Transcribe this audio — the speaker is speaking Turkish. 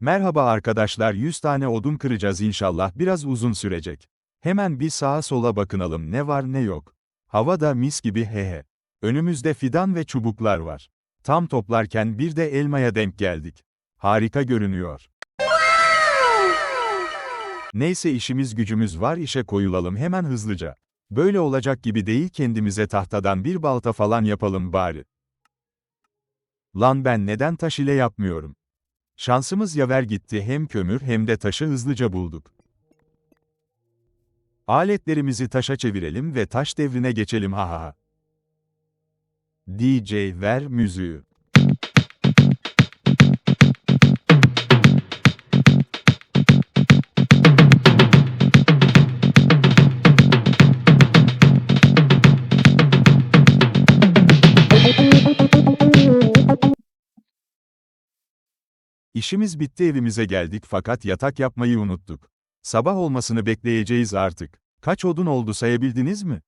Merhaba arkadaşlar 100 tane odun kıracağız inşallah biraz uzun sürecek. Hemen bir sağa sola bakınalım ne var ne yok. Hava da mis gibi hehe. Önümüzde fidan ve çubuklar var. Tam toplarken bir de elmaya denk geldik. Harika görünüyor. Neyse işimiz gücümüz var işe koyulalım hemen hızlıca. Böyle olacak gibi değil kendimize tahtadan bir balta falan yapalım bari. Lan ben neden taş ile yapmıyorum? Şansımız yaver gitti hem kömür hem de taşı hızlıca bulduk. Aletlerimizi taşa çevirelim ve taş devrine geçelim ha ha ha. DJ ver müziği. İşimiz bitti evimize geldik fakat yatak yapmayı unuttuk. Sabah olmasını bekleyeceğiz artık. Kaç odun oldu sayabildiniz mi?